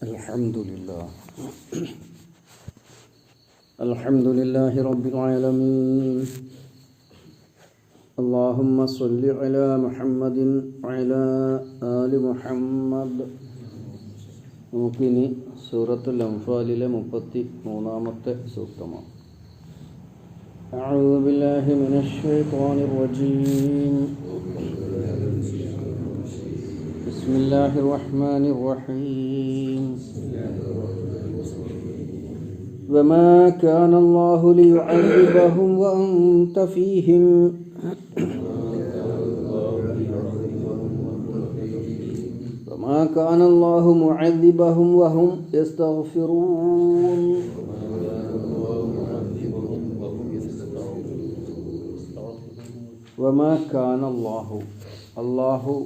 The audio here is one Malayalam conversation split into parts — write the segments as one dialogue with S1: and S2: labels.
S1: الحمد لله الحمد لله رب العالمين اللهم صل على محمد وعلى آل محمد നമുക്കിനി സൂറത്തുൽ അംഫാലിലെ മുപ്പത്തി മൂന്നാമത്തെ സൂക്തമാണ് أعوذ بالله من الشيطان الرجيم بسم الله الرحمن الرحيم. وما كان الله ليعذبهم وأنت فيهم. وما كان الله معذبهم وهم يستغفرون. وما كان الله الله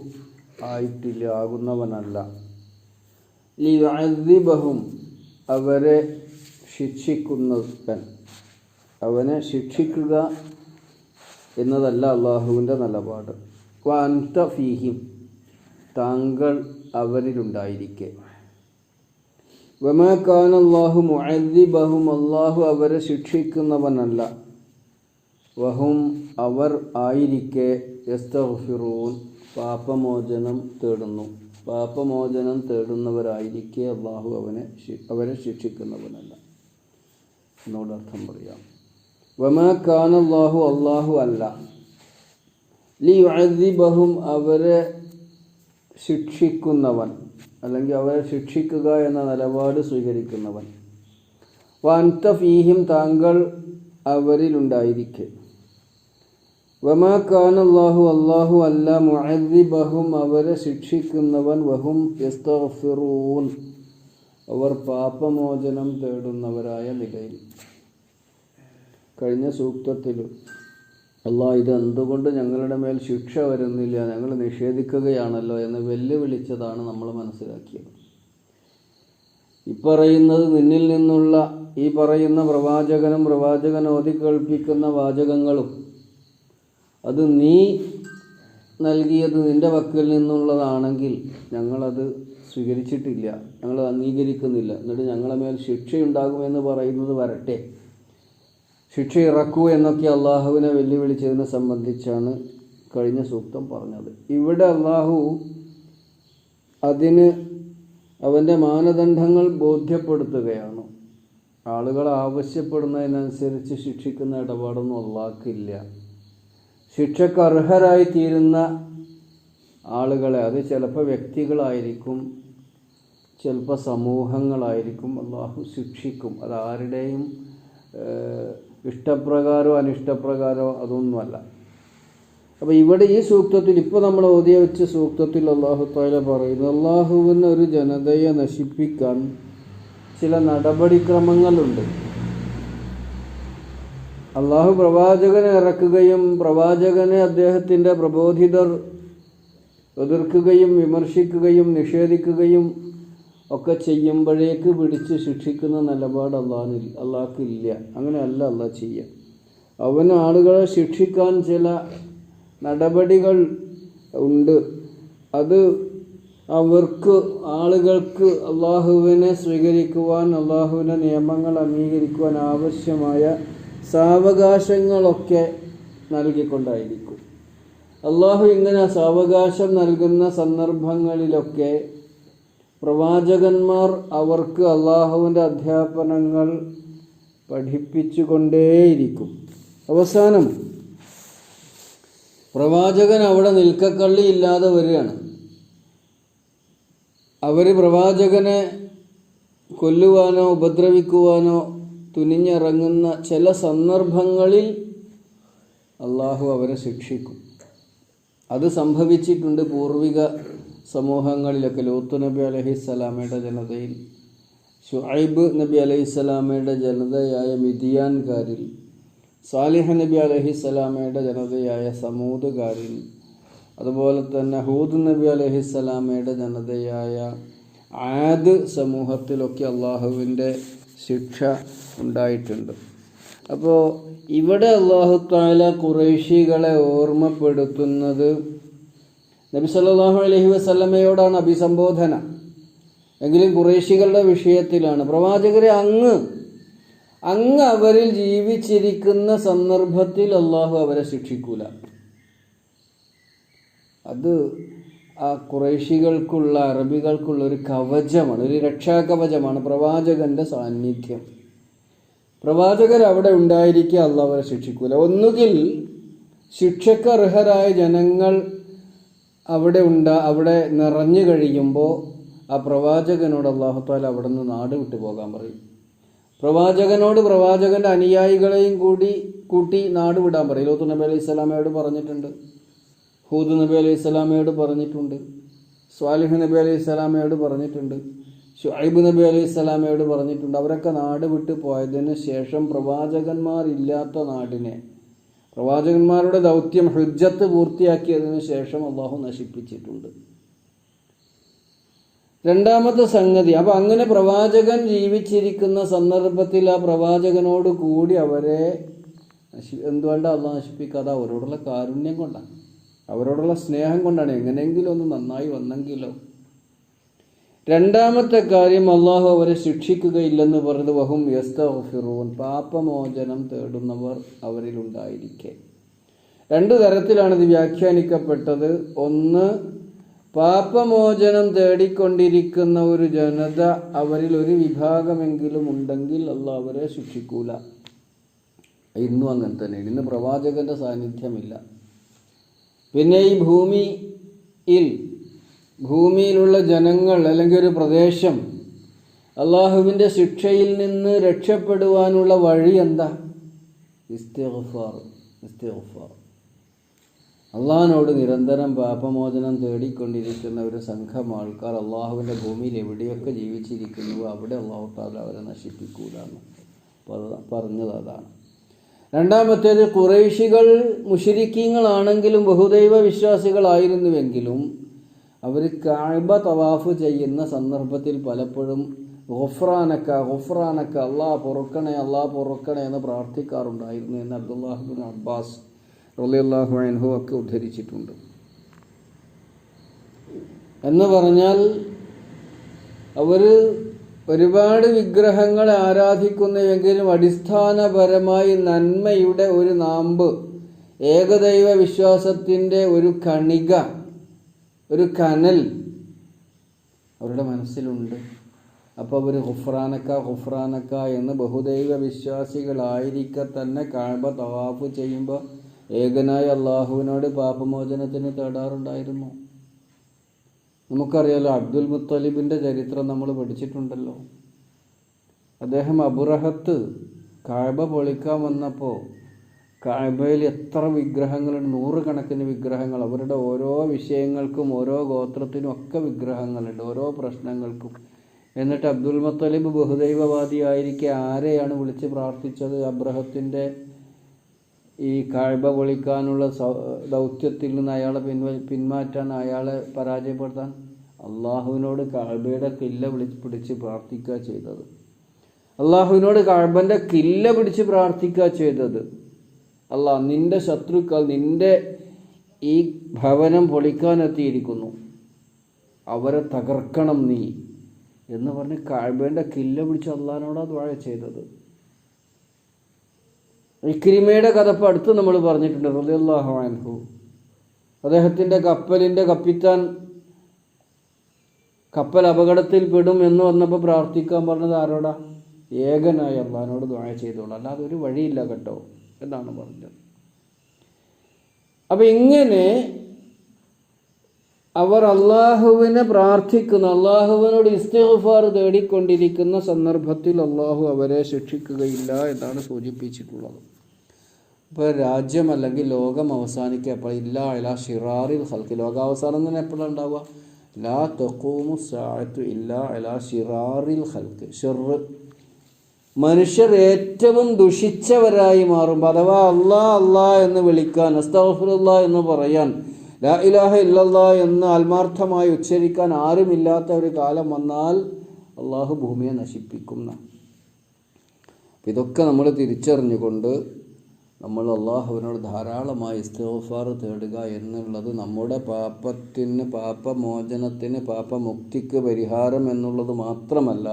S1: ആയിട്ടില്ല ആകുന്നവനല്ല ലിയുഅദ്ദിബഹും അവരെ ശിക്ഷിക്കുന്നവൻ അവനെ ശിക്ഷിക്കുക എന്നതല്ല അള്ളാഹുവിന്റെ നിലപാട്. വാൻത ഫീഹിം താങ്കൾ അവരിലുണ്ടായിരിക്കെ. വമാക്കാൻ കാൻ അള്ളാഹു മുഅദ്ദിബഹും അള്ളാഹു അവരെ ശിക്ഷിക്കുന്നവനല്ല. വഹും അവർ ആയിരിക്കെ യസ്തഗ്ഫിറൂൻ പാപമോചനം തേടുന്നു. പാപമോചനം തേടുന്നവരായിരിക്കെ അള്ളാഹു അവനെ അവരെ ശിക്ഷിക്കുന്നവനല്ല. എന്നോട് അർത്ഥം പറയാം. വമാ അള്ളാഹു അള്ളാഹു അല്ല. ലി അവരെ ശിക്ഷിക്കുന്നവൻ അല്ലെങ്കിൽ അവരെ ശിക്ഷിക്കുക എന്ന നിലപാട് സ്വീകരിക്കുന്നവൻ. വൻത ഫീഹിം താങ്കൾ അവരിലുണ്ടായിരിക്കെ. വമാ കാൻ അള്ളാഹു അള്ളാഹു അല്ല മുഅദ്ദിബഹും അവരെ ശിക്ഷിക്കുന്നവൻ വഹും യസ്തഗ്ഫിറൂൻ. അവർ പാപമോചനം തേടുന്നവരായ നിലയിൽ. കഴിഞ്ഞ സൂക്തത്തിൽ അള്ളാഹ് ഇത് ഞങ്ങളുടെ മേൽ ശിക്ഷ വരുന്നില്ല ഞങ്ങൾ നിഷേധിക്കുകയാണല്ലോ എന്ന് വെല്ലുവിളിച്ചതാണ് നമ്മൾ മനസ്സിലാക്കിയത്. ഈ പറയുന്നത് നിന്നിൽ നിന്നുള്ള ഈ പറയുന്ന പ്രവാചകനും പ്രവാചകൻ ഓതി കേൾപ്പിക്കുന്ന വാചകങ്ങളും അത് നീ നൽകിയത് നിന്റെ വക്കിൽ നിന്നുള്ളതാണെങ്കിൽ ഞങ്ങളത് സ്വീകരിച്ചിട്ടില്ല. ഞങ്ങൾ അംഗീകരിക്കുന്നില്ല. എന്നിട്ട് ഞങ്ങളെ മേൽ ശിക്ഷയുണ്ടാകുമെന്ന് പറയുന്നത് വരട്ടെ. ശിക്ഷ ഇറക്കൂ എന്നൊക്കെ അള്ളാഹുവിനെ വെല്ലുവിളിച്ചതിനെ സംബന്ധിച്ചാണ് കഴിഞ്ഞ സൂക്തം പറഞ്ഞത്. ഇവിടെ അള്ളാഹു അതിന് അവന്റെ മാനദണ്ഡങ്ങൾ ബോധ്യപ്പെടുത്തുകയാണ്. ആളുകൾ ആവശ്യപ്പെടുന്നതിനനുസരിച്ച് ശിക്ഷിക്കുന്ന ഇടപാടൊന്നും അള്ളാഹ്ക്കില്ല ശിക്ഷക്ക് അർഹരായി തീരുന്ന ആളുകളെ അത് ചിലപ്പോൾ വ്യക്തികളായിരിക്കും ചിലപ്പോൾ സമൂഹങ്ങളായിരിക്കും അള്ളാഹു ശിക്ഷിക്കും. അത് ആരുടെയും ഏഹ്, ഇഷ്ടപ്രകാരമോ അനിഷ്ടപ്രകാരമോ അതൊന്നുമല്ല. അപ്പോൾ ഇവിടെ ഈ സൂക്തത്തിൽ ഇപ്പോൾ നമ്മൾ ഓതിയ വെച്ച സൂക്തത്തിൽ അള്ളാഹു താല പറയുന്നു അള്ളാഹുവിന് ഒരു ജനതയെ നശിപ്പിക്കാൻ ചില നടപടിക്രമങ്ങളുണ്ട്. അള്ളാഹു പ്രവാചകനെ ഇറക്കുകയും പ്രവാചകനെ അദ്ദേഹത്തിന്റെ പ്രബോധിതർ എതിർക്കുകയും വിമർശിക്കുകയും നിഷേധിക്കുകയും ഒക്കെ ചെയ്യുമ്പോഴേക്ക് പിടിച്ച് ശിക്ഷിക്കുന്ന നിലപാട് അള്ളാഹിനിൽ അള്ളാഹ്ക്കില്ല. അങ്ങനെയല്ല അള്ളാഹ് ചെയ്യുക അവൻ ആളുകളെ ശിക്ഷിക്കാൻ ചില നടപടികൾ ഉണ്ട്. അത് അവർക്ക് ആളുകൾക്ക് അള്ളാഹുവിനെ സ്വീകരിക്കുവാൻ അള്ളാഹുവിന്റെ നിയമങ്ങൾ അംഗീകരിക്കുവാൻ ആവശ്യമായ സാവകാശങ്ങളൊക്കെ നൽകിക്കൊണ്ടായിരിക്കും. അള്ളാഹു ഇങ്ങനെ സാവകാശം നൽകുന്ന സന്ദർഭങ്ങളിലൊക്കെ പ്രവാചകന്മാർ അവർക്ക് അള്ളാഹുവിന്റെ അധ്യാപനങ്ങൾ പഠിപ്പിച്ചുകൊണ്ടേയിരിക്കും. അവസാനം പ്രവാചകൻ അവിടെ നിൽക്കക്കള്ളി ഇല്ലാതെ വരികയാണ്. അവർ പ്രവാചകനെ കൊല്ലുവാനോ ഉപദ്രവിക്കുവാനോ തുനിഞ്ഞിറങ്ങുന്ന ചില സന്ദർഭങ്ങളിൽ അള്ളാഹു അവരെ ശിക്ഷിക്കും. അത് സംഭവിച്ചിട്ടുണ്ട് പൂർവിക സമൂഹങ്ങളിലൊക്കെ. ലോത്തു നബി അലഹിസ്സലാമയുടെ ജനതയിൽ ഷുഐബ് നബി അലഹിസ്സലാമയുടെ ജനതയായ മിതിയാൻകാരിൽ സാലിഹ് നബി അലഹിസ്സലാമയുടെ ജനതയായ സമൂദുകാരിൽ അതുപോലെ തന്നെ ഹൂദ് നബി അലഹിസ്സലാമയുടെ ജനതയായ ആദ് സമൂഹത്തിലൊക്കെ അള്ളാഹുവിന്റെ ശിക്ഷ ഉണ്ടായിട്ടുണ്ട്. അപ്പോൾ ഇവിടെ അള്ളാഹു താല കുറേശികളെ ഓർമ്മപ്പെടുത്തുന്നത് നബി സല്ലാഹു അലഹി വസ്ലമയോടാണ് അഭിസംബോധന. എങ്കിലും കുറേശികളുടെ വിഷയത്തിലാണ്. പ്രവാചകരെ അങ്ങ് അങ്ങ് അവരിൽ ജീവിച്ചിരിക്കുന്ന സന്ദർഭത്തിൽ അള്ളാഹു അവരെ ശിക്ഷിക്കൂല. അത് ആ കുറേശികൾക്കുള്ള അറബികൾക്കുള്ള ഒരു കവചമാണ് ഒരു രക്ഷാകവചമാണ് പ്രവാചകന്റെ സാന്നിധ്യം. പ്രവാചകർ അവിടെ ഉണ്ടായിരിക്കുക അല്ല അവരെ ശിക്ഷിക്കൂല. ഒന്നുകിൽ ശിക്ഷക്ക് അർഹരായ ജനങ്ങൾ അവിടെ ഉണ്ടാ അവിടെ നിറഞ്ഞു കഴിയുമ്പോൾ ആ പ്രവാചകനോട് അള്ളാഹുത്താല അവിടെ നിന്ന് നാട് വിട്ടു പോകാൻ പറയും. പ്രവാചകനോട് പ്രവാചകന്റെ അനുയായികളെയും കൂടി കൂട്ടി നാട് വിടാൻ പറയും. ലോത്തു നബി അലൈഹി സ്വലാമയോട് പറഞ്ഞിട്ടുണ്ട്. ഹൂദ് നബി അലൈഹി സ്വലാമയോട് പറഞ്ഞിട്ടുണ്ട്. സ്വാലിഹ് നബി അലൈഹി സ്വലാമയോട് പറഞ്ഞിട്ടുണ്ട്. ഷുഐബ് നബി അലൈഹി സ്വലാമയോട് പറഞ്ഞിട്ടുണ്ട് അവരൊക്കെ നാട് വിട്ട് പോയതിന് ശേഷം പ്രവാചകന്മാരില്ലാത്ത നാടിനെ പ്രവാചകന്മാരുടെ ദൗത്യം ഹുജ്ജത്ത് പൂർത്തിയാക്കിയതിന് ശേഷം അള്ളാഹു നശിപ്പിച്ചിട്ടുണ്ട്. രണ്ടാമത്തെ സംഗതി അപ്പൊ അങ്ങനെ പ്രവാചകൻ ജീവിച്ചിരിക്കുന്ന സന്ദർഭത്തിൽ ആ പ്രവാചകനോട് കൂടി അവരെ നശി എന്തുകൊണ്ട് അള്ളാഹ് നശിപ്പിക്കാതെ അവരോടുള്ള കാരുണ്യം കൊണ്ടാണ്. അവരോടുള്ള സ്നേഹം കൊണ്ടാണ്. എങ്ങനെയെങ്കിലും ഒന്ന് നന്നായി വന്നെങ്കിലോ രണ്ടാമത്തെ കാര്യം അള്ളാഹു അവരെ ശിക്ഷിക്കുകയില്ലെന്ന് പറഞ്ഞത് വഹും യസ്തഫിറൂൻ പാപമോചനം തേടുന്നവർ അവരിലുണ്ടായിരിക്കെ. രണ്ടു തരത്തിലാണ് ഇത് വ്യാഖ്യാനിക്കപ്പെട്ടത്. ഒന്ന് പാപമോചനം തേടിക്കൊണ്ടിരിക്കുന്ന ഒരു ജനത അവരിൽ ഒരു വിഭാഗമെങ്കിലും ഉണ്ടെങ്കിൽ അള്ളാഹ് അവരെ ശിക്ഷിക്കൂല. ഇന്നും അങ്ങനെ തന്നെ ഇന്ന് പ്രവാചകന്റെ സാന്നിധ്യമില്ല. പിന്നെ ഈ ഭൂമിയിൽ ഭൂമിയിലുള്ള ജനങ്ങൾ അല്ലെങ്കിൽ ഒരു പ്രദേശം അള്ളാഹുവിന്റെ ശിക്ഷയിൽ നിന്ന് രക്ഷപ്പെടുവാനുള്ള വഴി എന്താ? ഇസ്തിഗ്ഫാർ ഇസ്തിഗ്ഫാർ. അള്ളാഹിനോട് നിരന്തരം പാപമോചനം തേടിക്കൊണ്ടിരിക്കുന്ന ഒരു സംഘം ആൾക്കാർ അള്ളാഹുവിന്റെ ഭൂമിയിൽ എവിടെയൊക്കെ ജീവിച്ചിരിക്കുന്നു അവിടെ അള്ളാഹു താല അവരെ നശിപ്പിക്കൂലെന്ന് പറഞ്ഞത് അതാണ് രണ്ടാമത്തേത് കുറേശികൾ മുഷിരിക്കീങ്ങളാണെങ്കിലും ബഹുദൈവ വിശ്വാസികളായിരുന്നുവെങ്കിലും അവർ കാഴ്ബ തവാഫ് ചെയ്യുന്ന സന്ദർഭത്തിൽ പലപ്പോഴും ഗുഫ്രാനക്ക ഗുഫ്രാനക്ക അള്ളാ പൊറുക്കണേ അള്ളാ പൊറുക്കണേ എന്ന് പ്രാർത്ഥിക്കാറുണ്ടായിരുന്നു എന്ന് അബ്ദുല്ലാഹുബിൻ അബ്ബാസ് റളിയല്ലാഹു അൻഹു ഒക്കെ ഉദ്ധരിച്ചിട്ടുണ്ട്. എന്ന് പറഞ്ഞാൽ അവർ ഒരുപാട് വിഗ്രഹങ്ങളെ ആരാധിക്കുന്നുവെങ്കിലും അടിസ്ഥാനപരമായി നന്മയുടെ ഒരു നാമ്പ് ഏകദൈവ വിശ്വാസത്തിന്റെ ഒരു കണിക ഒരു കനൽ അവരുടെ മനസ്സിലുണ്ട്. അപ്പോൾ അവർ ഹുഫ്രാനക്ക ഹുഫ്രാനക്ക എന്ന് ബഹുദൈവ വിശ്വാസികളായിരിക്കെ തന്നെ കാഴ്ബ തവാഫ് ചെയ്യുമ്പോൾ ഏകനായ അള്ളാഹുവിനോട് പാപമോചനത്തിന് തേടാറുണ്ടായിരുന്നു. നമുക്കറിയാലോ അബ്ദുൽ മുത്തലിബിന്റെ ചരിത്രം നമ്മൾ പഠിച്ചിട്ടുണ്ടല്ലോ. അദ്ദേഹം അബുറഹത്ത് കാഴ്ബ പൊളിക്കാൻ വന്നപ്പോൾ കാഴ്ബയിൽ എത്ര വിഗ്രഹങ്ങളുണ്ട് നൂറുകണക്കിന് വിഗ്രഹങ്ങൾ അവരുടെ ഓരോ വിഷയങ്ങൾക്കും ഓരോ ഗോത്രത്തിനും ഒക്കെ വിഗ്രഹങ്ങളുണ്ട് ഓരോ പ്രശ്നങ്ങൾക്കും. എന്നിട്ട് അബ്ദുൽ മുത്തലിബ് ബഹുദൈവവാദിയായിരിക്കെ ആരെയാണ് വിളിച്ച് പ്രാർത്ഥിച്ചത്? അബ്രഹത്തിന്റെ ഈ കാഴ്ബ പൊളിക്കാനുള്ള ദൗത്യത്തിൽ നിന്ന് അയാളെ പിൻവ പിന്മാറ്റാൻ അയാളെ പരാജയപ്പെടുത്താൻ അള്ളാഹുവിനോട് കാഴ്ബയുടെ കില്ല വിളിച്ച് പിടിച്ച് പ്രാർത്ഥിക്കുക ചെയ്തത്. അള്ളാഹുവിനോട് കാഴ്ബന്റെ കില്ല പിടിച്ച് പ്രാർത്ഥിക്കുക ചെയ്തത്. അള്ളാഹ് നിന്റെ ശത്രുക്കൾ നിന്റെ ഈ ഭവനം പൊളിക്കാനെത്തിയിരിക്കുന്നു. അവരെ തകർക്കണം നീ എന്ന് പറഞ്ഞ് കാഴ്ബേന്റെ കില്ല പിടിച്ച് അള്ളഹാനോടാ ദ്വാഴ ചെയ്തത്. ഇക്രിമയുടെ കഥ അടുത്ത് നമ്മൾ പറഞ്ഞിട്ടുണ്ട് റളിയല്ലാഹു അൻഹു. അദ്ദേഹത്തിന്റെ കപ്പലിന്റെ കപ്പിത്താൻ കപ്പൽ അപകടത്തിൽ പെടും എന്ന് വന്നപ്പോൾ പ്രാർത്ഥിക്കാൻ പറഞ്ഞത് ആരോടാ? ഏകനായി അള്ളഹാനോട് ദ്വാഴ ചെയ്തോളൂ. അല്ലാതെ ഒരു വഴിയില്ല കേട്ടോ. എന്നാണ് പറഞ്ഞത്. അപ്പം ഇങ്ങനെ അവർ അള്ളാഹുവിനെ പ്രാർത്ഥിക്കുന്ന അള്ളാഹുവിനോട് ഇസ്തിഗ്ഫാർ തേടിക്കൊണ്ടിരിക്കുന്ന സന്ദർഭത്തിൽ അള്ളാഹു അവരെ ശിക്ഷിക്കുകയില്ല എന്നാണ് സൂചിപ്പിച്ചിട്ടുള്ളത്. ഇപ്പോൾ രാജ്യം അല്ലെങ്കിൽ ലോകം അവസാനിക്കുക എപ്പോൾ ഇല്ല ഇല ഷിറാറിൽ ഹൽക്ക് ലോകാവസാനം തന്നെ എപ്പോഴാണ് ഉണ്ടാവുക? ലാ തെക്കൂമു സാഴത്തു ഇല്ല ഇല ഷിറാറിൽ ഹൽക്ക് ഷിറ് മനുഷ്യർ ഏറ്റവും ദുഷിച്ചവരായി മാറുമ്പോൾ അഥവാ അള്ളാ അള്ളാ എന്ന് വിളിക്കാൻ അസ്താഫുല്ല എന്ന് പറയാൻ ലാ ഇലാഹ ഇല്ലല്ലാ എന്ന് ആത്മാർത്ഥമായി ഉച്ചരിക്കാൻ ആരുമില്ലാത്ത ഒരു കാലം വന്നാൽ അള്ളാഹു ഭൂമിയെ നശിപ്പിക്കുന്ന ഇതൊക്കെ നമ്മൾ തിരിച്ചറിഞ്ഞുകൊണ്ട് നമ്മൾ അള്ളാഹുവിനോട് ധാരാളമായി ഇസ്തോഫാർ തേടുക എന്നുള്ളത് നമ്മുടെ പാപത്തിന് പാപമോചനത്തിന് പാപമുക്തിക്ക് പരിഹാരം എന്നുള്ളത് മാത്രമല്ല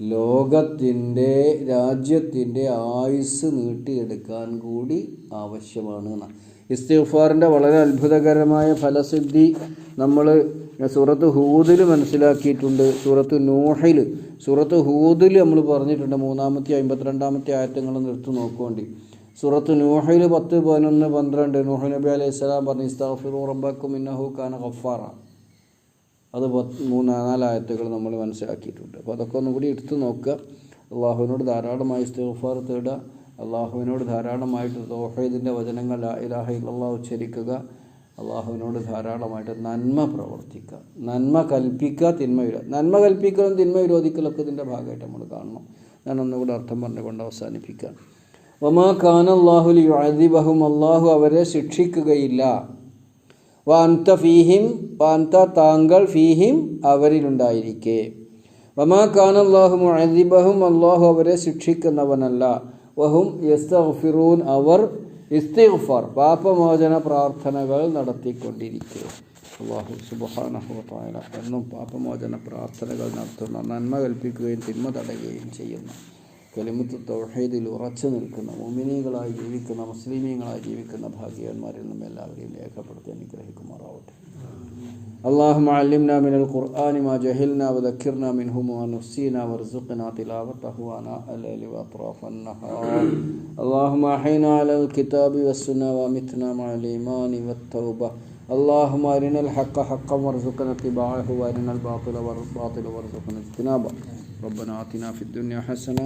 S1: ലോകത്തിന്റെ രാജ്യത്തിന്റെ ആയുസ് നീട്ടിയെടുക്കാൻ കൂടി ആവശ്യമാണ് എന്നാണ്. ഇസ്തിഗ്ഫാറിന്റെ വളരെ അത്ഭുതകരമായ ഫലസിദ്ധി നമ്മൾ സൂറത്ത് ഹൂദിൽ മനസ്സിലാക്കിയിട്ടുണ്ട്. സൂറത്ത് നൂഹിൽ സൂറത്ത് ഹൂദിൽ നമ്മൾ പറഞ്ഞിട്ടുണ്ട് മൂന്നാമത്തെ അമ്പത്തിരണ്ടാമത്തെ ആയത്തങ്ങൾ നിർത്തി നോക്കുവേണ്ടി. സൂറത്ത് നൂഹിൽ പത്ത് പതിനൊന്ന് പന്ത്രണ്ട്. നൂഹ് നബി അലൈഹി സ്വലാം പറഞ്ഞു ഇസ്താഫിറു റബ്ബക്കും ഇന്നഹു ഖാന ഖഫാറ അത് മൂന്ന് നാലായത്തുകൾ നമ്മൾ മനസ്സിലാക്കിയിട്ടുണ്ട്. അപ്പോൾ അതൊക്കെ ഒന്നും കൂടി എടുത്തു നോക്കുക. അള്ളാഹുവിനോട് ധാരാളമായി ഇസ്തിഗ്ഫാർ തേടുക. അള്ളാഹുവിനോട് ധാരാളമായിട്ട് തോഹയ്ദിന്റെ വചനങ്ങൾ ഇലാഹ ഉച്ചരിക്കുക. അള്ളാഹുവിനോട് ധാരാളമായിട്ട് നന്മ പ്രവർത്തിക്കുക. നന്മ കൽപ്പിക്കുക തിന്മ വിരോ നന്മ കൽപ്പിക്കലും തിന്മ വിരോധിക്കലൊക്കെ ഇതിന്റെ ഭാഗമായിട്ട് നമ്മൾ കാണണം. ഞാൻ ഒന്നുകൂടെ അർത്ഥം പറഞ്ഞുകൊണ്ട് അവസാനിപ്പിക്കാം. ഒമാ ഖാൻ അള്ളാഹുലി അദിബഹും അള്ളാഹു അവരെ ശിക്ഷിക്കുകയില്ല. വാന്ത ഫീഹിം വാന്ത താങ്കൾ ഫീഹിം അവരിലുണ്ടായിരിക്കെ. വമാ ഖാൻ അള്ളാഹു മുഅദിബഹും അള്ളാഹു അവരെ ശിക്ഷിക്കുന്നവനല്ല. വഹും യസ്തഫിറൂൻ അവർ ഇസ്തിഗ്ഫാർ പാപമോചന പ്രാർത്ഥനകൾ നടത്തിക്കൊണ്ടിരിക്കുക അള്ളാഹു സുബ്ഹാനഹു വതആല എന്നും പാപമോചന പ്രാർത്ഥനകൾ നടത്തുന്ന നന്മ കൽപ്പിക്കുകയും തിന്മ തടയുകയും ചെയ്യുന്ന. കലിമത്ത് തൗഹീദിൽ ഉറച്ചു നിൽക്കുന്ന മുമിനികളായി ജീവിക്കുന്ന മുസ്ലിമീങ്ങളായി ജീവിക്കുന്ന ഭാഗ്യവാന്മാരിൽ നിന്നും എല്ലാവരെയും രേഖപ്പെടുത്തി അനുഗ്രഹിക്കുമാറാവട്ടെ اللهم علمنا من القرآن ما جهلنا وذكرنا منه ما نسينا وارزقنا تلاوته آناء الليل وأطراف النهار اللهم أحينا على الكتاب والسنة ومتنا مع الإيمان والتوبة اللهم أرنا الحق حقا وارزقنا اتباعه وأرنا الباطل باطلا وارزقنا اجتنابه ربنا آتنا في الدنيا حسنة